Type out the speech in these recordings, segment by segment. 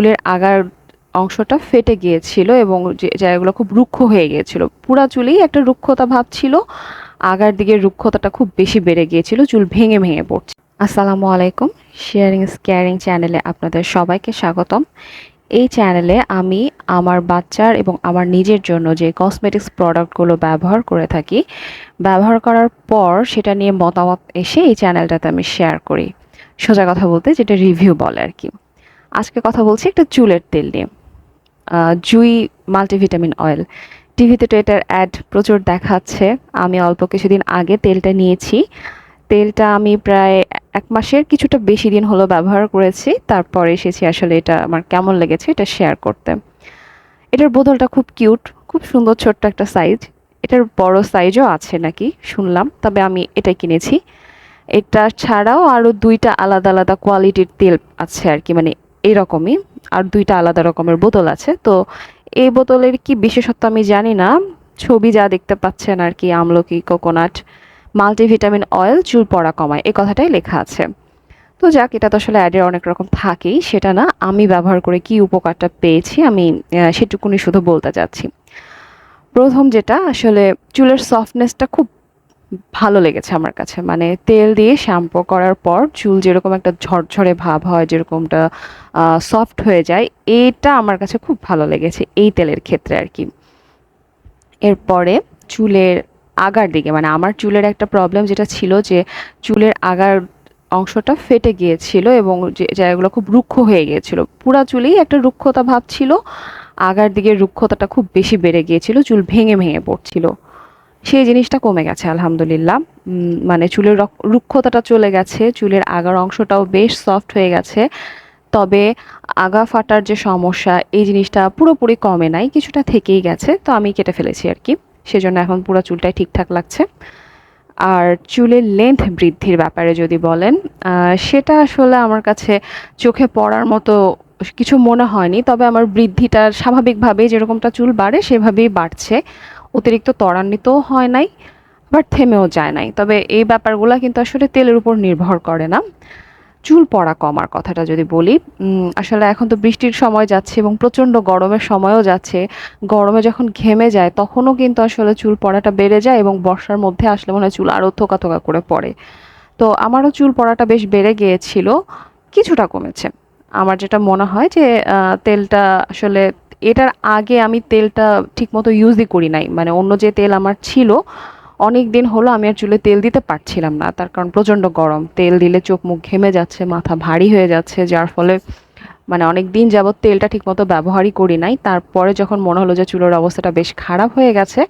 চুলের আগার অংশটা ফেটে গিয়েছিল এবং যে জায়গাগুলো খুব রুক্ষ হয়ে গিয়েছিল। পুরা চুলেই একটা রুক্ষতা ভাব ছিল। আগার দিকে রুক্ষতাটা খুব বেশি বেড়ে গিয়েছিল, চুল ভেঙে ভেঙে পড়ছে। আসসালামু আলাইকুম শেয়ারিং স্কেয়ারিং চ্যানেলে আপনাদের সবাইকে স্বাগতম। এই চ্যানেলে আমি আমার বাচ্চার এবং আমার নিজের জন্য যে কসমেটিক্স প্রোডাক্টগুলো ব্যবহার করে থাকি, ব্যবহার করার পর সেটা নিয়ে মতামত এসে এই চ্যানেলটাতে আমি শেয়ার করি। সোজা কথা বলতে যেটা রিভিউ বলে আর কি। আজকে কথা বলছি একটা চুলের তেল নিয়ে। Jui multivitamin oil. টিভিতে তো এটার অ্যাড প্রচুর দেখাচ্ছে। আমি অল্প কিছুদিন আগে তেলটা নিয়েছি। তেলটা আমি প্রায় এক মাসের কিছুটা বেশি দিন হলো ব্যবহার করেছি। তারপর এসেছি আসলে এটা আমার কেমন লেগেছে এটা শেয়ার করতে। এটার বোতলটা খুব কিউট খুব সুন্দর ছোট্ট একটা সাইজ এটার বড় সাইজও আছে নাকি? শুনলাম। তবে আমি এটাই কিনেছি। এটা ছাড়াও আরও দুইটা আলাদা আলাদা কোয়ালিটির তেল আছে আর কি। মানে এরকমই, আর দুইটা আলাদা রকমের বোতল আছে। তো এই বোতলের কি বিশেষত্ব আমি জানি না। ছবি যা দেখতে পাচ্ছেন আর কি, আমলকি, কোকোনাট, মাল্টিভিটামিন অয়েল, চুল পড়া কমায়, এই কথাটাই লেখা আছে। তো যাক, এটা তো আসলে অ্যাডের অনেক রকম থাকেই, সেটা না, আমি ব্যবহার করে কি উপকারটা পেয়েছি, আমি সেটুকুনি শুধু বলতে চাচ্ছি। প্রথম যেটা, আসলে চুলের সফটনেসটা খুব ভালো লেগেছে আমার কাছে। মানে তেল দিয়ে শ্যাম্পু করার পর চুল যেরকম একটা ঝরঝরে ভাব হয়, যেরকমটা সফট হয়ে যায়, এটা আমার কাছে খুব ভালো লেগেছে এই তেলের ক্ষেত্রে আর কি। এরপরে চুলের আগার দিকে মানে আমার চুলের একটা প্রবলেম যেটা ছিল যে চুলের আগার অংশটা ফেটে গিয়েছিল এবং যে জায়গাগুলো খুব রুক্ষ হয়ে গিয়েছিল। পুরা চুলেই একটা রুক্ষতা ভাব ছিল, আগার দিকে রুক্ষতাটা খুব বেশি বেড়ে গিয়েছিল, চুল ভেঙে ভেঙে পড়ছিল। সেই জিনিসটা কমে গেছে, আলহামদুলিল্লাহ। মানে চুলের রক- রুক্ষতাটা চলে গেছে, চুলের আগার অংশটাও বেশ সফট হয়ে গেছে। তবে আগা ফাটার যে সমস্যা, এই জিনিসটা পুরোপুরি কমে নাই, কিছুটা থেকেই গেছে, তো আমি কেটে ফেলেছি আর কি। সেজন্য এখন পুরো চুলটাই ঠিকঠাক লাগছে। আর চুলের লেন্থ বৃদ্ধির ব্যাপারে যদি বলেন সেটা আসলে আমার কাছে চোখে পড়ার মতো কিছু মনে হয়নি, তবে আমার বৃদ্ধিটা স্বাভাবিকভাবেই যেরকমটা চুল বাড়ে, সেভাবেই বাড়ছে। অতিরিক্ত ত্বরান্বিতও হয় নাই, আবার থেমেও যায় নাই। তবে এই ব্যাপারগুলো কিন্তু আসলে তেলের উপর নির্ভর করে না। চুল পড়া কমার কথাটা যদি বলি আসলে এখন তো বৃষ্টির সময় যাচ্ছে এবং প্রচণ্ড গরমের সময়ও যাচ্ছে। গরমে যখন ঘেমে যায়, তখনও কিন্তু আসলে চুল পড়াটা বেড়ে যায় এবং বর্ষার মধ্যে আসলে মনে হয় চুল আরও থোকা থোকা করে পড়ে। তো আমারও চুল পড়াটা বেশ বেড়ে গিয়েছিল, কিছুটা কমেছে। আমার যেটা মনে হয় যে তেলটা আসলে এটার আগে আমি তেলটা ঠিকমতো ইউজই করি নাই। মানে অন্য যে তেল আমার ছিল, অনেক দিন হলো আমি আর চুলে তেল দিতে পারছিলাম না। তার কারণ প্রচণ্ড গরম। তেল দিলে চোখ মুখ ঘেমে যাচ্ছে, মাথা ভারী হয়ে যাচ্ছে, যার ফলে মানে অনেক দিন যাবত তেলটা ঠিকমতো ব্যবহারই করি নাই। তারপরে যখন মনে হলো যে চুলের অবস্থাটা বেশ খারাপ হয়ে গেছে,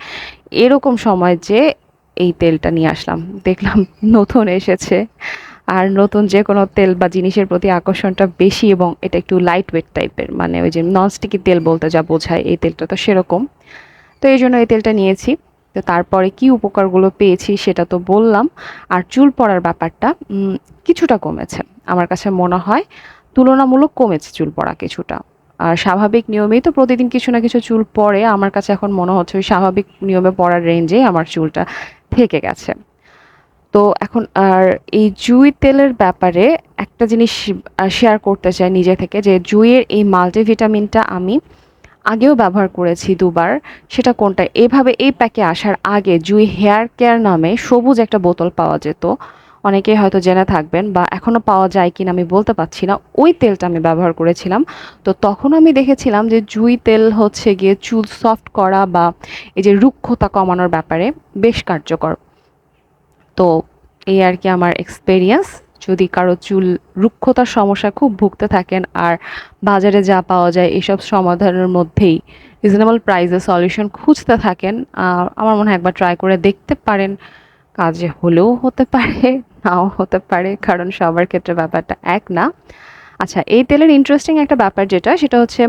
এরকম সময় যে এই তেলটা নিয়ে আসলাম। দেখলাম নতুন এসেছে। আর নতুন যে কোনো তেল বা জিনিসের প্রতি আকর্ষণটা বেশি এবং এটা একটু লাইট ওয়েট টাইপের মানে ওই যে ননস্টিকি তেল বলতে যা বোঝায়, এই তেলটা তো সেরকম। তো এই জন্য এই তেলটা নিয়েছি। তো তারপরে কি উপকারগুলো পেয়েছি সেটা তো বললাম। আর চুল পড়ার ব্যাপারটা কিছুটা কমেছে। আমার কাছে মনে হয় তুলনামূলক কমেছে চুল পড়া কিছুটা। আর স্বাভাবিক নিয়মেই তো প্রতিদিন কিছু না কিছু চুল পড়ে। আমার কাছে এখন মনে হচ্ছে ওই স্বাভাবিক নিয়মে পড়ার রেঞ্জেই আমার চুলটা থেকে গেছে। তো এখন আর এই জুই তেলের ব্যাপারে একটা জিনিস শেয়ার করতে চাই নিজে থেকে যে জুইয়ের এই মাল্টিভিটামিনটা আমি আগেও ব্যবহার করেছি দুবার। সেটা কোনটা? এভাবে এই প্যাকে আসার আগে জুই হেয়ার কেয়ার নামে সবুজ একটা বোতল পাওয়া যেত। অনেকেই হয়তো জেনে থাকবেন বা এখনও পাওয়া যায় কিনা আমি বলতে পারছি না। ওই তেলটা আমি ব্যবহার করেছিলাম। তো তখন আমি দেখেছিলাম যে জুই তেল হচ্ছে গিয়ে চুল সফট করা বা এই যে রুক্ষতা কমানোর ব্যাপারে বেশ কার্যকর। তো এই আর কি আমার এক্সপেরিয়েন্স যদি কারও চুল রুক্ষতার সমস্যা খুব ভুগতে থাকেন আর বাজারে যা পাওয়া যায় এসব সমাধানের মধ্যেই রিজনেবল প্রাইসে সলিউশন খুঁজতে থাকেন আমার মনে হয় একবার ট্রাই করে দেখতে পারেন। কাজে হলেও হতে পারে, নাও হতে পারে, কারণ সবার ক্ষেত্রে ব্যাপারটা এক না। আচ্ছা এই তেলের ইন্টারেস্টিং একটা ব্যাপার যেটা, সেটা হচ্ছে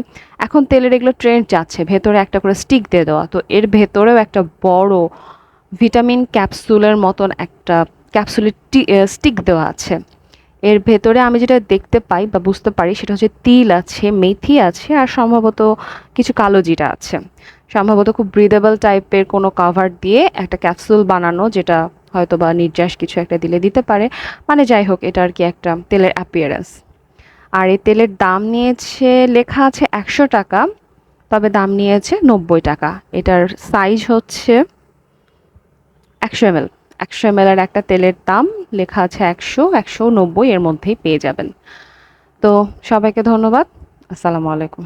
এখন তেলের এগুলো ট্রেন্ড যাচ্ছে, ভেতরে একটা করে স্টিক দিয়ে দেওয়া। তো এর ভেতরেও একটা বড় ভিটামিন ক্যাপসুলের মতন একটা ক্যাপসুলের স্টিক দেওয়া আছে। এর ভেতরে আমি যেটা দেখতে পাই বা বুঝতে পারি সেটা হচ্ছে তিল আছে, মেথি আছে আর সম্ভবত কিছু কালো জিরা আছে। সম্ভবত খুব ব্রিদেবল টাইপের কোনো কাভার দিয়ে একটা ক্যাপসুল বানানো যেটা হয়তো বা নির্যাস কিছু একটা দিলে দিতে পারে। মানে যাই হোক, এটা আর কি একটা তেলের অ্যাপিয়ারেন্স আর এই তেলের দাম নিয়েছে, লেখা আছে একশো টাকা, তবে দাম নিয়েছে নব্বই টাকা। এটার সাইজ হচ্ছে একশো এম এল একশো এম এর একটা তেলের দাম লেখা আছে একশো একশো নব্বই এর মধ্যেই পেয়ে যাবেন। তো সবাইকে ধন্যবাদ। আসসালামু আলাইকুম।